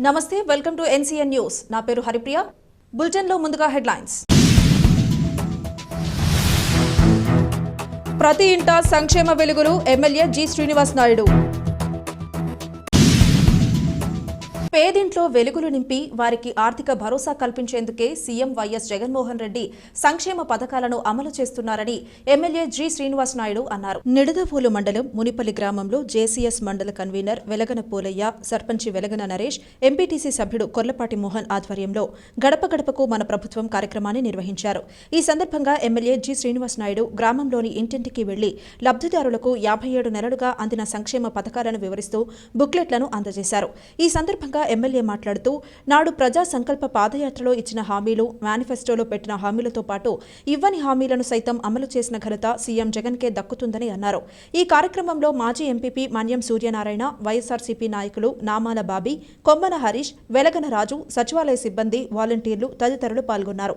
నమస్తే welcome to NCN news. నా పేరు హరిప్రియ. బులెటిన్లో ముందుగా హెడ్లైన్స్. ప్రతి ఇంటా సంక్షేమ వెలుగులు ఎమ్మెల్యే జి శ్రీనివాస్ నాయుడు. పేదింట్లో వెలుగులు నింపి వారికి ఆర్థిక భరోసా కల్పించేందుకే సీఎం వైఎస్ జగన్మోహన్ రెడ్డి సంక్షేమ పథకాలను అమలు చేస్తున్నారని ఎమ్మెల్యే జి శ్రీనివాస్ నాయుడు అన్నారు. నిడదవోలు మండలం మునిపల్లి గ్రామంలో జేసీఎస్ మండల కన్వీనర్ వెలగన పోలయ్య సర్పంచి వెలగన నరేష్ ఎంపీటీసీ సభ్యుడు కొర్లపాటి మోహన్ ఆధ్వర్యంలో గడప గడపకు మన ప్రభుత్వం కార్యక్రమాన్ని నిర్వహించారు. ఈ సందర్భంగా ఎమ్మెల్యే జి శ్రీనివాస్ నాయుడు గ్రామంలోని ఇంటింటికి వెళ్ళి లబ్ధిదారులకు యాభై ఏడు నెలలుగా అందిన సంక్షేమ పథకాలను వివరిస్తూ బుక్లెట్లను అందజేశారు. ఈ సందర్భంగా ఎమ్మెల్యే మాట్లాడుతూ నాడు ప్రజా సంకల్ప పాదయాత్రలో ఇచ్చిన హామీలు మేనిఫెస్టోలో పెట్టిన హామీలతో పాటు ఇవ్వని హామీలను సైతం అమలు చేసిన ఘనత సీఎం జగన్కే దక్కుతుందని అన్నారు. ఈ కార్యక్రమంలో మాజీ ఎంపీపీ మన్యం సూర్యనారాయణ వైఎస్ఆర్సీపీ నాయకులు నామాల బాబీ కొమ్మన హరీష్ వెలగన రాజు సచివాలయ సిబ్బంది వాలంటీర్లు తదితరులు పాల్గొన్నారు.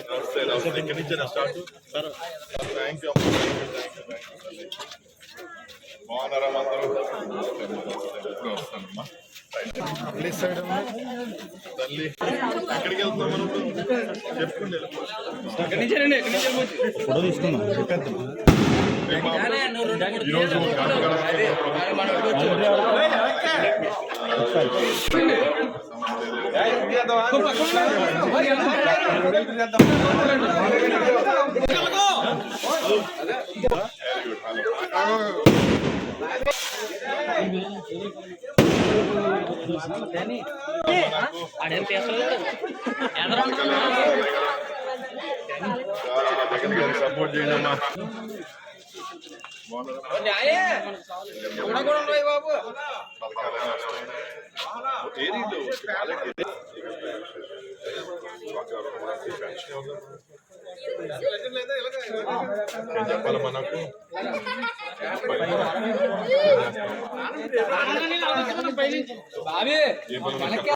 ఇక్కడి నుంచి స్టార్ట్. థ్యాంక్ యూ బాగున్నారా అందరూ? ఇప్పుడే వస్తానమ్మా ప్లీజ్ సైడ్ తల్లి ఎక్కడికి వెళ్తున్నాం మనం చెప్పుకుంటే ఫోటో తీసుకుందాం చెప్పేద్దాం. ఈరోజు సపోర్ట్ చేయండి అమ్మా. చెప్పాలి మనకు పనులు